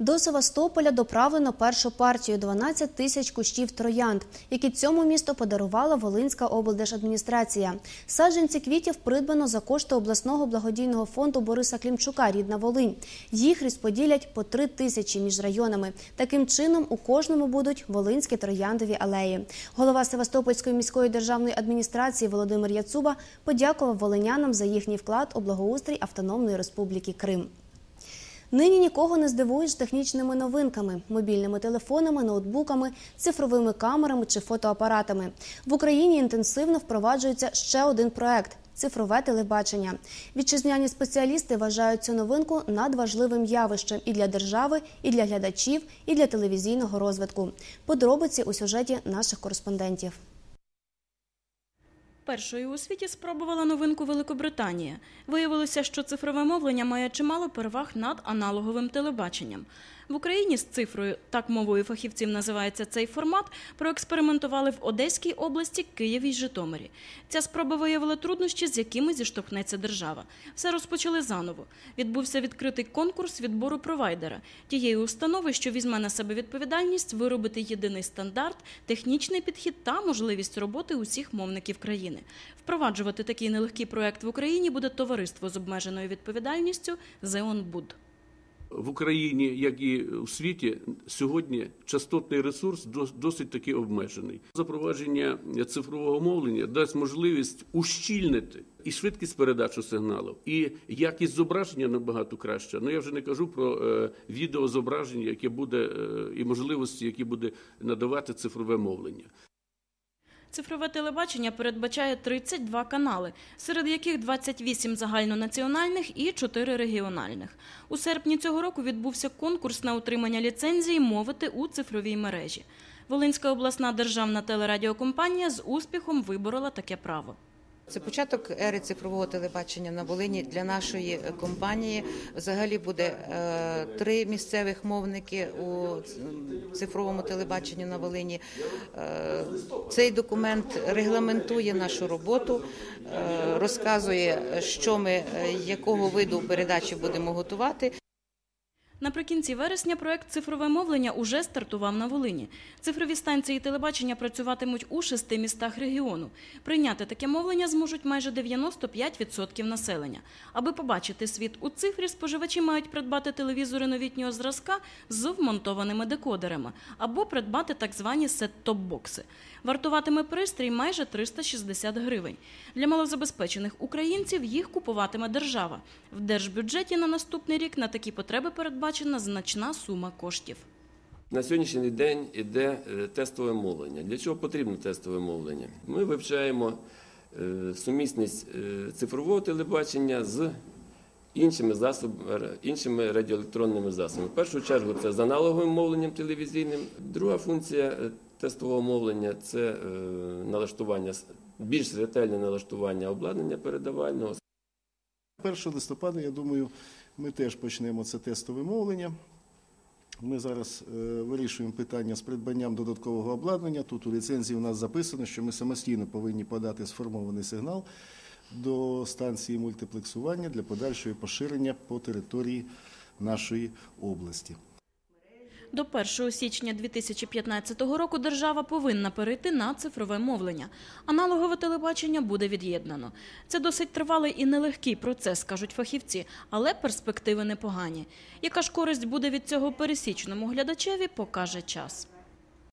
До Севастополя доправлено першу партію 12 тисяч кущів троянд, які цьому місту подарувала Волинська облдержадміністрація. Саджанці квітів придбано за кошти обласного благодійного фонду Бориса Клімчука Рідна Волинь. Їх розподілять по три тисячі між районами. Таким чином у кожному будуть волинські трояндові алеї. Голова Севастопольської міської державної адміністрації Володимир Яцуба подякував волинянам за їхній вклад у благоустрій Автономної Республіки Крим. Нині нікого не здивуєш технічними новинками, мобільними телефонами, ноутбуками, цифровими камерами чи фотоапаратами. В Україні інтенсивно впроваджується ще один проект цифрове телебачення. Вітчизняні спеціалісти вважають цю новинку надважливим явищем і для держави, і для глядачів, і для телевізійного розвитку. Подробиці у сюжеті наших кореспондентів. Першою у світі спробувала новинку Великобританія. Виявилося, що цифрове мовлення має чимало переваг над аналоговим телебаченням. В Україні з цифрою, так мовою фахівців називається цей формат, проекспериментували в Одеській області, Києві й Житомирі. Ця спроба виявила труднощі, з якими зіштовхнеться держава. Все розпочали заново. Відбувся відкритий конкурс відбору провайдера, тієї установи, що візьме на себе відповідальність виробити єдиний стандарт, технічний підхід та можливість роботи усіх мовників країни. Впроваджувати такий нелегкий проект в Україні буде товариство з обмеженою відповідальністю «Зеонбуд». В Україні, як і у світі, сьогодні частотний ресурс досить таки обмежений. Запровадження цифрового мовлення дасть можливість ущільнити і швидкість передачі сигналів, і якість зображення набагато краща. Ну я вже не кажу про е, відеозображення, яке буде е, і можливості, які буде надавати цифрове мовлення. Цифрове телебачення передбачає 32 канали, серед яких 28 загальнонаціональних і 4 регіональних. У серпні цього року відбувся конкурс на отримання ліцензії мовити у цифровій мережі. Волинська обласна державна телерадіокомпанія з успіхом виборола таке право. Це початок ери цифрового телебачення на Волині для нашої компанії. Взагалі буде е, три місцевих мовники у цифровому телебаченні на Волині. Е, цей документ регламентує нашу роботу, е, розказує, що ми е, якого виду передачі будемо готувати. Наприкінці вересня проект цифрове мовлення уже стартував на Волині. Цифрові станції телебачення працюватимуть у шести містах регіону. Прийняти таке мовлення зможуть майже 95% населення. Аби побачити світ у цифрі, споживачі мають придбати телевізори новітнього зразка з вмонтованими декодерами або придбати так звані сет-топ-бокси. Вартуватиме пристрій майже 360 гривень. Для малозабезпечених українців їх купуватиме держава. В держбюджеті на наступний рік на такі потреби передбачена значна сума коштів. На сьогоднішній день іде е, тестове мовлення. Для чого потрібно тестове мовлення? Ми вивчаємо е, сумісність е, цифрового телебачення з іншими засобами, іншими радіоелектронними засобами. В першу чергу це з аналоговим мовленням телевізійним. Друга функція тестового мовлення це налаштування більш ретельне налаштування обладнання передавального. 1 листопада, я думаю, ми теж почнемо це тестове мовлення. Ми зараз е, вирішуємо питання з придбанням додаткового обладнання. Тут у ліцензії у нас записано, що ми самостійно повинні подати сформований сигнал до станції мультиплексування для подальшого поширення по території нашої області. До 1 січня 2015 року держава повинна перейти на цифрове мовлення. Аналогове телебачення буде від'єднано. Це досить тривалий і нелегкий процес, кажуть фахівці, але перспективи непогані. Яка ж користь буде від цього пересічному глядачеві, покаже час.